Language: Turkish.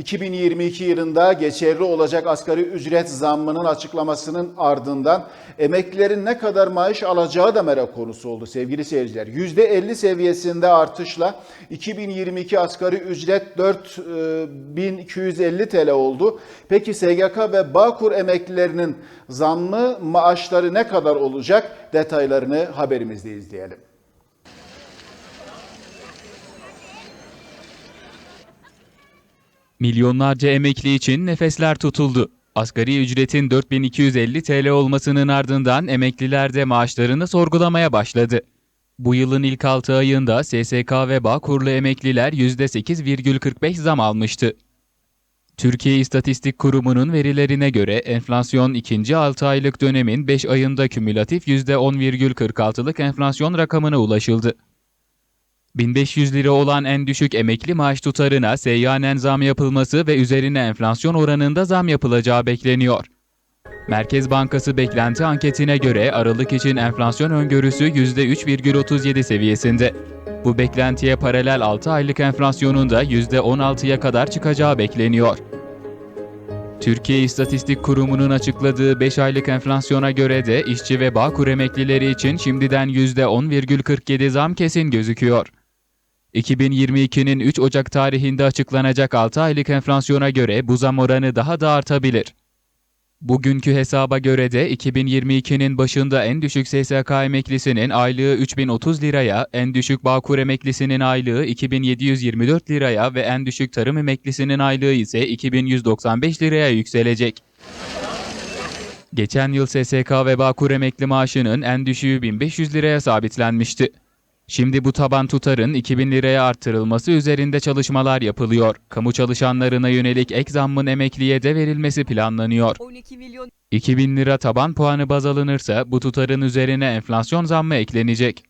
2022 yılında geçerli olacak asgari ücret zammının açıklamasının ardından emeklilerin ne kadar maaş alacağı da merak konusu oldu sevgili seyirciler. %50 seviyesinde artışla 2022 asgari ücret 4250 TL oldu. Peki SGK ve Bağkur emeklilerinin zammı maaşları ne kadar olacak? Detaylarını haberimizde izleyelim. Milyonlarca emekli için nefesler tutuldu. Asgari ücretin 4250 TL olmasının ardından emekliler de maaşlarını sorgulamaya başladı. Bu yılın ilk 6 ayında SSK ve Bağkurlu emekliler %8,45 zam almıştı. Türkiye İstatistik Kurumu'nun verilerine göre enflasyon ikinci 6 aylık dönemin 5 ayında kümülatif %10,46'lık enflasyon rakamına ulaşıldı. 1500 lira olan en düşük emekli maaş tutarına seyyanen zam yapılması ve üzerine enflasyon oranında zam yapılacağı bekleniyor. Merkez Bankası beklenti anketine göre Aralık için enflasyon öngörüsü %3,37 seviyesinde. Bu beklentiye paralel 6 aylık enflasyonun da %16'ya kadar çıkacağı bekleniyor. Türkiye İstatistik Kurumu'nun açıkladığı 5 aylık enflasyona göre de işçi ve Bağkur emeklileri için şimdiden %10,47 zam kesin gözüküyor. 2022'nin 3 Ocak tarihinde açıklanacak 6 aylık enflasyona göre bu zam oranı daha da artabilir. Bugünkü hesaba göre de 2022'nin başında en düşük SSK emeklisinin aylığı 3030 liraya, en düşük Bağkur emeklisinin aylığı 2724 liraya ve en düşük tarım emeklisinin aylığı ise 2195 liraya yükselecek. Geçen yıl SSK ve Bağkur emekli maaşının en düşüğü 1500 liraya sabitlenmişti. Şimdi bu taban tutarın 2000 liraya artırılması üzerinde çalışmalar yapılıyor. Kamu çalışanlarına yönelik ek zammın emekliye de verilmesi planlanıyor. 12 milyon 2000 lira taban puanı baz alınırsa bu tutarın üzerine enflasyon zammı eklenecek.